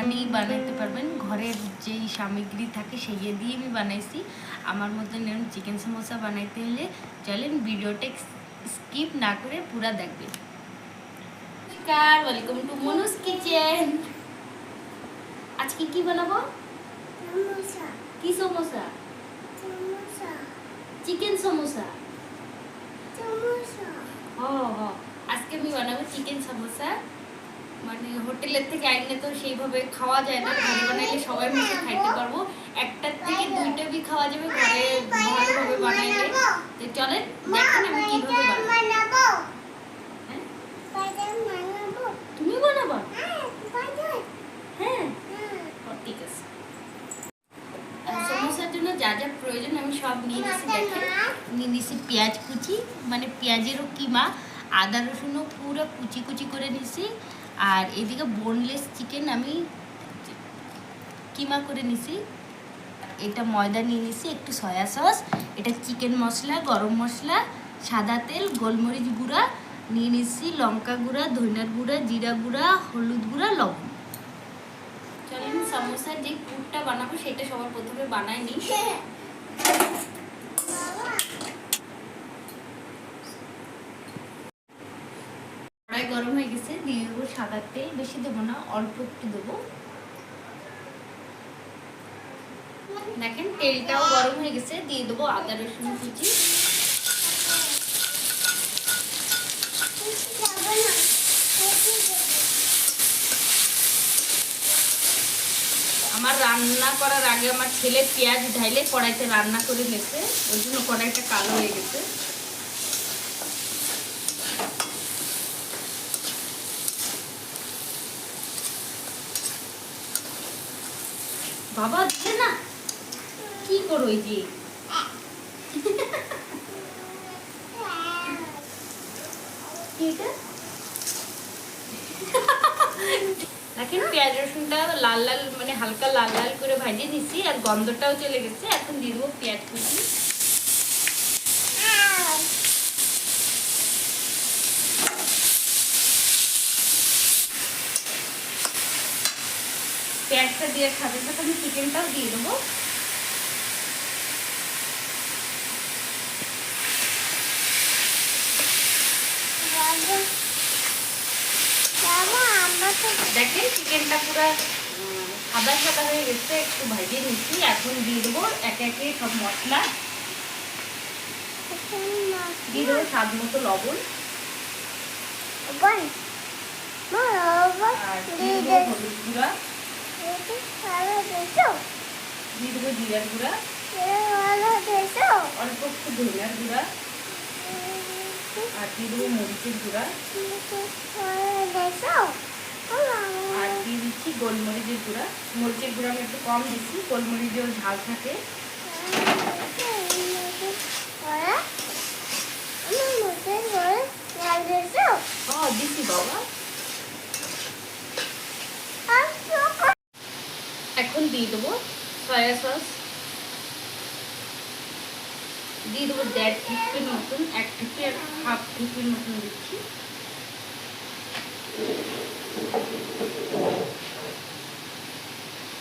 সমানেই বানাতে পারবেন। ঘরের যেই সামগ্রী থাকে সেই দিয়ে আমি বানাইছি। আমার মতন এরকম চিকেন সমোসা বানাইতে হলে চলেন ভিডিওটা স্কিপ না করে পুরা দেখবেন। নমস্কার ওয়েলকাম টু মনুস কিচেন আজকে কি বানাবো? কি সমোসা? চিকেন সমোসা। ও হ। আজকে আমি বানাবো চিকেন সমোসা মানে হোটেলের থেকে আইলে তো সেইভাবে খাওয়া যায় না, ঘরে বানাইলে সবাই মিলে খাইতে পারব। একটার থেকে দুইটা বি খাওয়া যাবে, ঘরে ভালোভাবে বানাইলে। তো চলেন, দেখেন আমি কীভাবে বানাবো। বানাবো? হ্যাঁ। হ্যাঁ পেঁয়াজ কুচি মানে পেঁয়াজেরও কিমা, আদা রসুনও পুরো কুচি কুচি করে নিছি। আর এদিকে বোনলেস চিকেন আমি কিমা করে নিছি? এটা ময়দা নিয়ে নিছি, একটু সয়া সস এটা চিকেন মশলা, গরম মশলা, সাদা তেল, গোলমরিচ গুঁড়া, নিয়ে নিছি লঙ্কা গুঁড়া, ধনিয়ার গুঁড়া, জিরা গুঁড়া, হলুদ গুঁড়া, লবণ। চলেন সমোসার যে পুরটা বানাবো, সেটা সবার প্রথমে বানাই নিই কড়াই গরম হয়ে গেছে দিয়ে দেবো সাদা তেল বেশি দেবো না, অল্প একটু দেবো। দেখেন, তেলটাও গরম হয়ে গেছে, দিয়ে দেবো আদা, রসুন, কুচি। আমার রান্না করার আগে আমার ছেলে পেঁয়াজ ঢাইলে কড়াইতে রান্না করে গেছে ওই জন্য কড়াইটা কালো হয়ে গেছে। বাবা দিলে না? কি করো এই যে? পেঁয়াজ রসুনটা লাল লাল মানে হালকা লাল লাল করে ভাজিয়ে দিচ্ছি আর গন্ধটাও চলে গেছে। এখন দিয়ে দেবো পেঁয়াজ কুচি। পেঁয়াজটা দিয়ে সাথে সাথে আমি চিকেনটাও দিয়ে দেবো। দেখেন চিকেনটা পুরো সাদা সাদা হয়ে গেছে একটু ভাজিয়ে নিচ্ছি। এখন দিয়ে দেবো একে একে সব মশলা। দিয়ে দেবো স্বাদ মতো লবণ। আর দিয়ে দেবো হলুদ গুঁড়া। দিয়ে দেবো জিরার গুঁড়া। অল্প একটু ধনিয়ার গুঁড়া। আর দিয়ে দেবো মরিচের গুঁড়া। আর দিয়ে দিচ্ছি গোলমরিচের গুঁড়া। মরিচের গুঁড়া আমি একটু কম দিচ্ছি গোলমরিচেও ঝাল থাকে। দিচ্ছি বাবা। এখন দিয়ে দেবো সয়া সস দিয়ে দেবো দেড় ঠিপির মতন, এক আর হাফ ঠিপির মতন দিচ্ছি।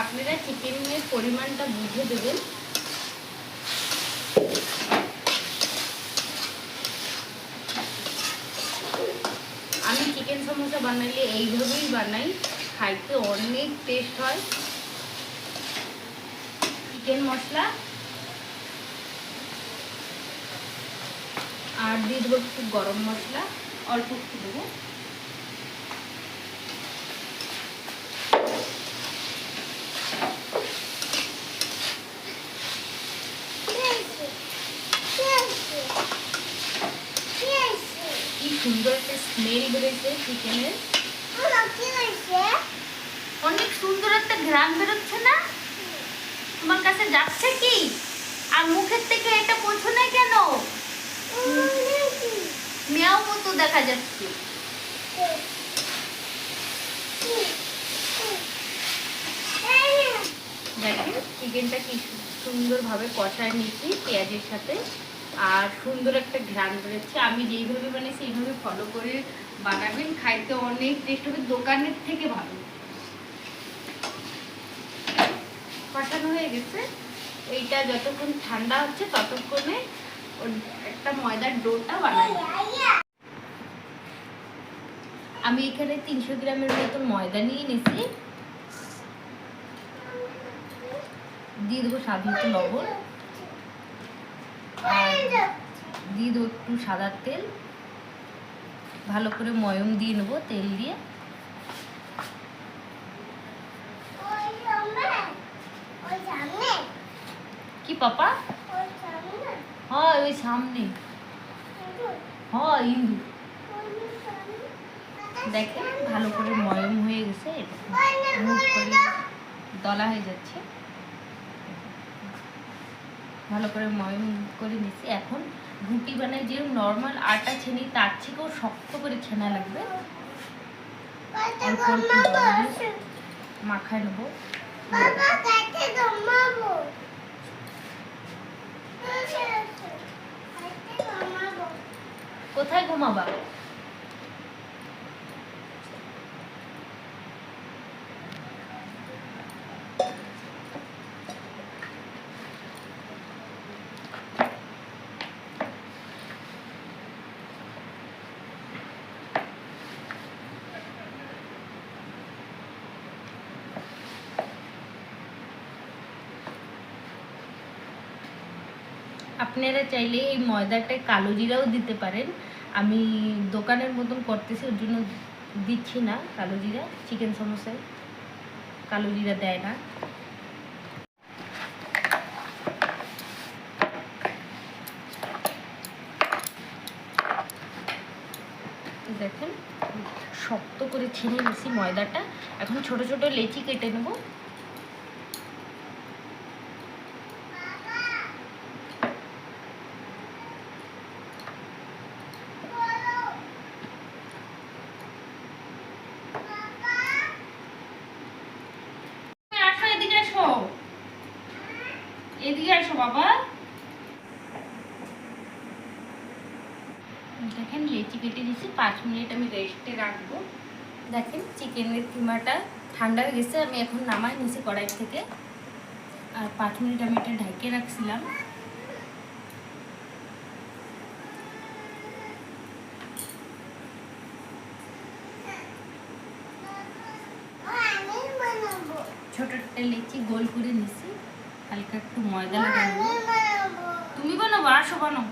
আপনারা চিকেনের পরিমাণটা বুঝে দেবেন। আমি চিকেন সমোসা বানালে এইভাবেই বানাই, খাইতে অনেক টেস্ট হয়। চিকেন মশলা। আর দিয়ে দেবো একটু গরম মশলা অল্প একটু দেবো। কি সুন্দর একটা স্মেল বেরোচ্ছে চিকেনের। অনেক সুন্দর একটা ঘ্রাণ বেরোচ্ছে না? তোমার কাছে যাচ্ছে কি? আর মুখের থেকে এটা বোঝো না কেন? মেয়াও মতো দেখা যাচ্ছে। দেখেন চিকেনটা কি সুন্দরভাবে কষায় নিচ্ছি পেঁয়াজের সাথে। আর সুন্দর একটা ঘ্রাণ বেরোচ্ছে আমি যেইভাবে বানাই সেইভাবে ফলো করে বানাবেন। খাইতে অনেক টেস্ট হবে। দোকানের থেকে ভালো। কষানো হয়ে গেছে। এইটা যতক্ষণ ঠান্ডা হচ্ছে ততক্ষণে একটা ময়দার ডোটা বানাই। আমি এখানে তিনশো গ্রামের মতো ময়দা নিয়ে নিছি। দিয়ে দেবো স্বাদ লবণ। আর দিয়ে দেবো একটু সাদা তেল। ভালো করে ময়ম দিয়ে নেব তেল দিয়ে ওই সামনে ওই সামনে কি পাপা? হয়, ওই সামনে। হয়, ইন্দু। দেখেন ভালো করে ময়ম হয়ে গেছে করে দলা হয়ে যাচ্ছে। ভালো করে ময়ম করে নিচ্ছি এখন রুটি বানাই যে নর্মাল আটা ছেনি, তার থেকেও শক্ত করে ছেনা লাগবে। মাখায় নেব বাবা কাছে ঘুমাবো কাছে ঘুমাবো কোথায় ঘুমাবা? আপনারা চাইলে এই ময়দাটায় কালো জিরাও দিতে পারেন। আমি দোকানের মতন করতেছি, ওর জন্য দিচ্ছি না কালো জিরা চিকেন সমোসায় কালো জিরা দেয় না। দেখেন, শক্ত করে ছিনে নিছি ময়দাটা। এখন ছোট ছোট লেচি কেটে নেব আসো এদিকে আসো এদিকে আসো বাবা দেখেন লেচি কেটে দিয়েছি পাঁচ মিনিট আমি রেস্টে রাখব। দেখেন চিকেনের কিমাটা ঠান্ডা হয়ে গেছে, আমি এখন নামাই নিয়েছি কড়াই থেকে। আর পাঁচ মিনিট আমি এটা ঢেকে রাখছিলাম। ছোট একটা লেচি গোল করে নিছি, হালকা একটু ময়দা লাগাবো তুমি বানাবো আসো বানো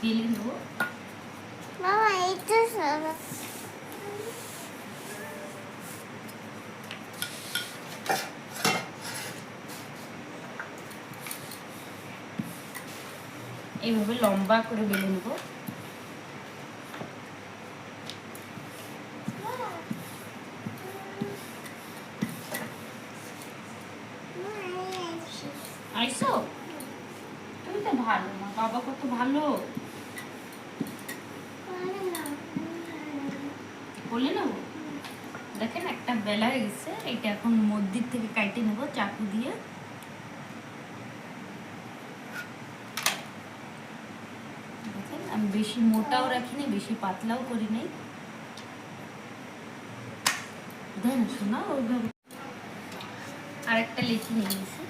বেলে নেব। বাবা এটা সরো এইভাবে লম্বা করে বেলে নেব। আইসো তুমি তো ভালো মা বাবা কত ভালো বলে নেব দেখেন একটা বেলা গেছে এটা এখন মধ্যির থেকে কাটে নেব, চাকু দিয়ে। দেখেন, আমি বেশি মোটাও রাখিনি বেশি পাতলাও করি নাই। দেন শোনা, ওইভাবে। আরেকটা লেচি নিয়ে নিয়েছি,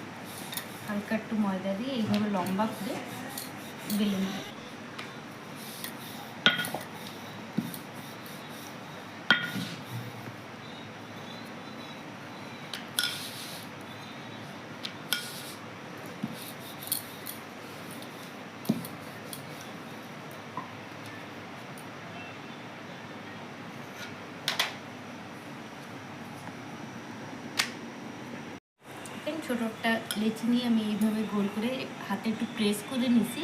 হালকা একটু ময়দা দিয়ে, এইভাবে লম্বা করে বেলে নেব দেখেন ছোটো একটা লেচি নিয়ে আমি এইভাবে গোল করে হাতে একটু প্রেস করে নিছি।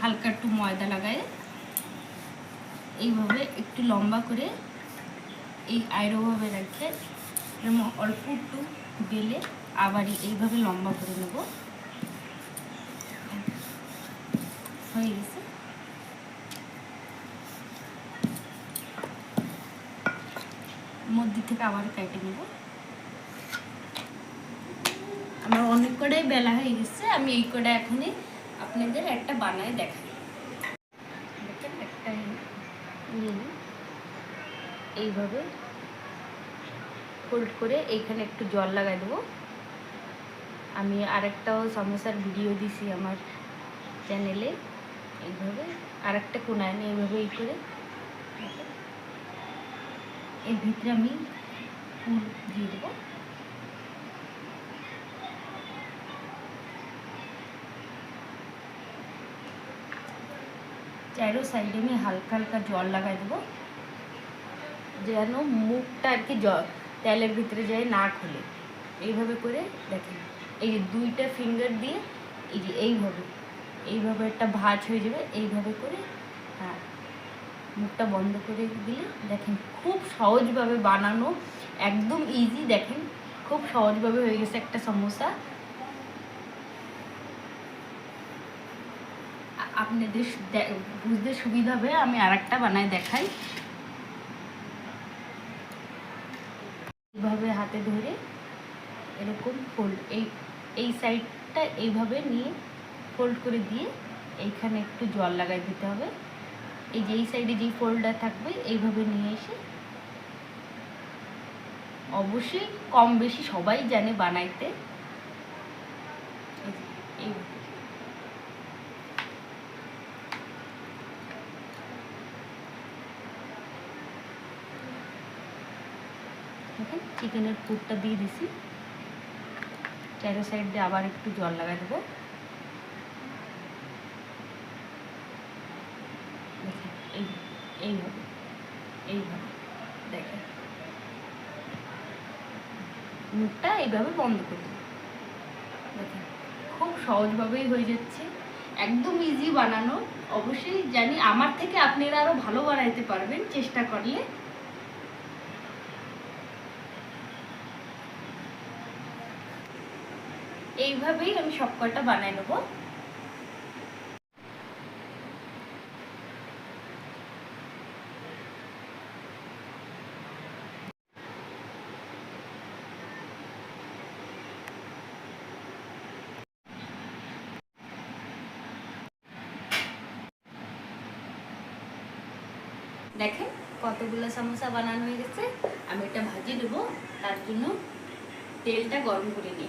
হালকা একটু ময়দা লাগায় এইভাবে একটু লম্বা করে এই আয়রোভাবে রেখে এরম অল্প একটু বেলে আবার এইভাবে লম্বা করে নেব। হয়ে গেছে। মধ্যে থেকে আবার কেটে নেব। আমার অনেক কটাই বেলা হয়ে গেছে, আমি এই কটা এখনই আপনাদের একটা বানায় দেখাই। দেখেন একটা এইভাবে ফোল্ড করে এইখানে একটু জল লাগাই দেবো। আমি আরেকটাও সমোসার ভিডিও দিছি আমার চ্যানেলে এইভাবে আরেকটা কোনায় নিয়ে এইভাবে এই করে। এর ভিতরে আমি ফুল দিয়ে দেবো। চারো সাইডে আমি হালকা হালকা জল লাগাই দেবো। যেন মুখটা আর কি জল তেলের ভিতরে যায় না খুলে। এইভাবে করে দেখেন। এই যে দুইটা ফিঙ্গার দিয়ে এই যে এইভাবে এইভাবে একটা ভাঁজ হয়ে যাবে। এইভাবে করে হ্যাঁ মুখটা বন্ধ করে দিলে দেখেন খুব সহজভাবে বানানো একদম ইজি দেখেন। খুব সহজভাবে হয়ে গেছে একটা সমোসা। আপনাদের বুঝতে সুবিধা হবে আমি আর একটা বানাই দেখাই। এইভাবে হাতে ধরে এরকম ফোল্ড এই এই সাইডটা এইভাবে নিয়ে ফোল্ড করে দিয়ে এইখানে একটু জল লাগাই দিতে হবে। এই যে এই সাইডে যেই ফোল্ডটা থাকবে, এইভাবে নিয়ে এসে অবশ্যই কম বেশি সবাই জানে বানাইতে এই যে, এইভাবে। দেখেন, চিকেনের পুরটা দিয়ে দিছি। চারো সাইড দিয়ে আবার একটু জল লাগাই দেবো। মুখটা এইভাবে বন্ধ করে দেবো খুব সহজভাবেই হয়ে যাচ্ছে। একদম ইজি বানানো। অবশ্যই জানি আমার থেকে আপনারা আরও ভালো বানাইতে পারবেন চেষ্টা করলে। এইভাবেই আমি সব কটা বানাই নেব। দেখেন কতগুলো সমোসা বানানো হয়ে গেছে। আমি এটা ভাজি দেবো তার জন্য তেলটা গরম করে নিই।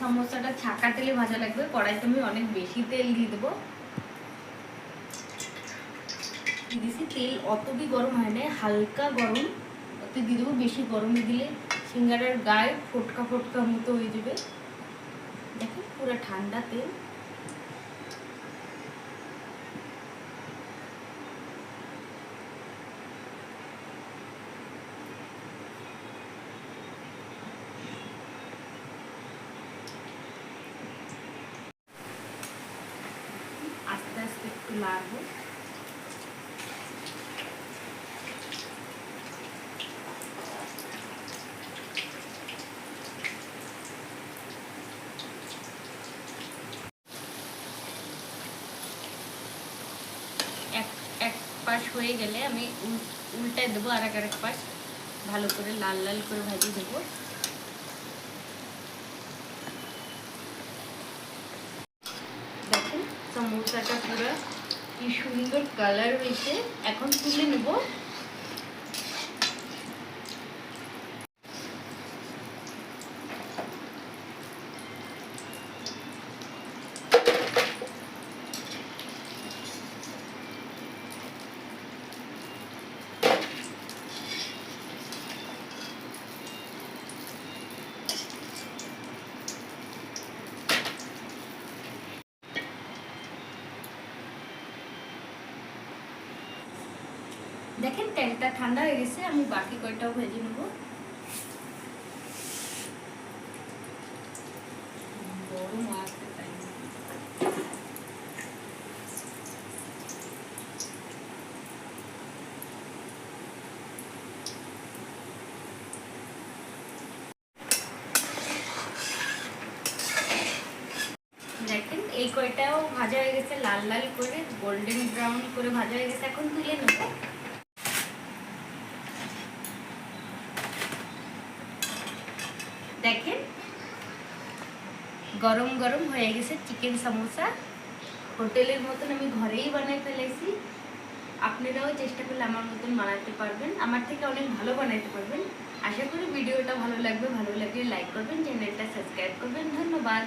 সমোসাটা ছাকা তেলে ভাজা লাগবে, কড়াইতে আমি অনেক বেশি তেল দিয়ে দেবো। দিয়েছি তেল অতটি গরম হয় না হালকা গরম। অত দিয়ে দেবো, বেশি গরমে দিলে সিঙ্গারার গায়ে ফোটকা ফোটকা মতো হয়ে যাবে। দেখেন পুরো ঠান্ডা তেল আস্তে আস্তে একটু লাগবে এক এক পাশ হয়ে গেলে আমি উল- উল্টায় দেবো আর এক আরেক পাশ। ভালো করে লাল লাল করে ভাজিয়ে দেবো। দেখেন, সমোসাটা পুরো কি সুন্দর কালার হয়েছে। এখন তুলে নেব। দেখেন তেলটা ঠান্ডা হয়ে গেছে আমি বাকি কয়টাও ভেজে নেব। গরম আসতে তাই দেখেন এই কয়টাও ভাজা হয়ে গেছে লাল লাল করে গোল্ডেন ব্রাউন করে ভাজা হয়ে গেছে এখন তুলে নেব। দেখেন, গরম গরম হয়ে গেছে চিকেন সমোসা হোটেলের মতন আমি ঘরেই বানিয়ে ফেলেছি। আপনার আপনারাও চেষ্টা করলে আমার মতন বানাতে পারবেন। আমার থেকে অনেক ভালো বানাতে পারবেন। আশা করি ভিডিওটা ভালো লাগবে। ভালো লাগলে লাইক করবেন চ্যানেলটা সাবস্ক্রাইব করবেন। ধন্যবাদ।